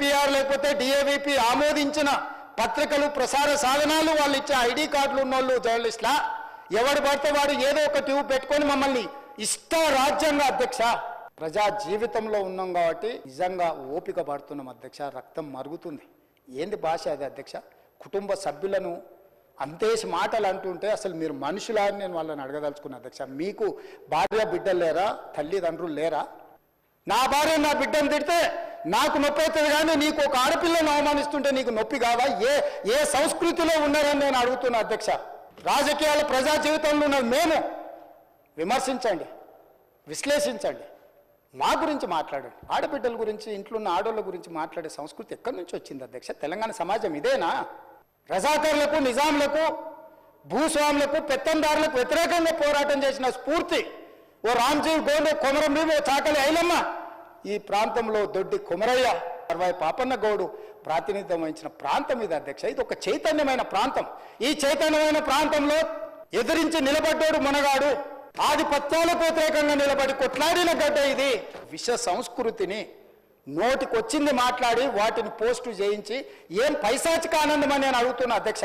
PR లేకపోతే DAVP ఆమోదించిన పత్రికలు ప్రసార సాధనాలు వాళ్ళు ఇచ్చే ఐడి కార్డులు ఉన్నోళ్ళు జర్నలిస్ట్లా ఎవడు పడితే వాడు ఏదో ఒక ట్యూబ్ పెట్టుకొని మమ్మల్ని ఇష్ట రాజ్యంగా అధ్యక్ష ప్రజా జీవితంలో ఉన్నాం కాబట్టి నిజంగా ఓపిక పడుతున్నాం అధ్యక్ష రక్తం మరుగుతుంది. ఏంది భాష అది అధ్యక్ష? కుటుంబ సభ్యులను అంతేసి మాటలు అంటుంటే అసలు మీరు మనుషులా నేను వాళ్ళని అడగదలుచుకున్నా అధ్యక్ష. మీకు భార్య బిడ్డలు లేరా? తల్లిదండ్రులు లేరా? నా భార్య నా బిడ్డను తిడితే నాకు నొప్పి అవుతుంది కానీ నీకు ఒక ఆడపిల్లను అవమానిస్తుంటే నీకు నొప్పి కావా? ఏ ఏ సంస్కృతిలో ఉన్నారని నేను అడుగుతున్నా అధ్యక్ష. రాజకీయాల ప్రజా జీవితంలో ఉన్న మేము. విమర్శించండి విశ్లేషించండి. మా గురించి మాట్లాడండి. ఆడబిడ్డల గురించి ఇంట్లో ఉన్న ఆడోళ్ళ గురించి మాట్లాడే సంస్కృతి ఎక్కడి నుంచి వచ్చింది అధ్యక్ష? తెలంగాణ సమాజం ఇదేనా? రజాకర్లకు నిజాంలకు భూస్వాములకు పెత్తందారులకు వ్యతిరేకంగా పోరాటం చేసిన స్ఫూర్తి ఓ రామ్జీవ్ గోండు కొమరం భీము ఓ చాకలి ఐలమ్మ ఈ ప్రాంతంలో దొడ్డి కొమరయ్య అరవై పాపన్న గౌడు ప్రాతినిధ్యం వహించిన ప్రాంతం ఇది అధ్యక్ష. ఇది ఒక చైతన్యమైన ప్రాంతం. ఈ చైతన్యమైన ప్రాంతంలో ఎదిరించి నిలబడ్డాడు మునగాడు. ఆధిపత్యాలకు వ్యతిరేకంగా నిలబడి కొట్లాడిన గడ్డ ఇది. విష సంస్కృతిని నోటికొచ్చింది మాట్లాడి వాటిని పోస్టు చేయించి ఏం పైశాచిక ఆనందం అని నేను అడుగుతున్నా అధ్యక్ష.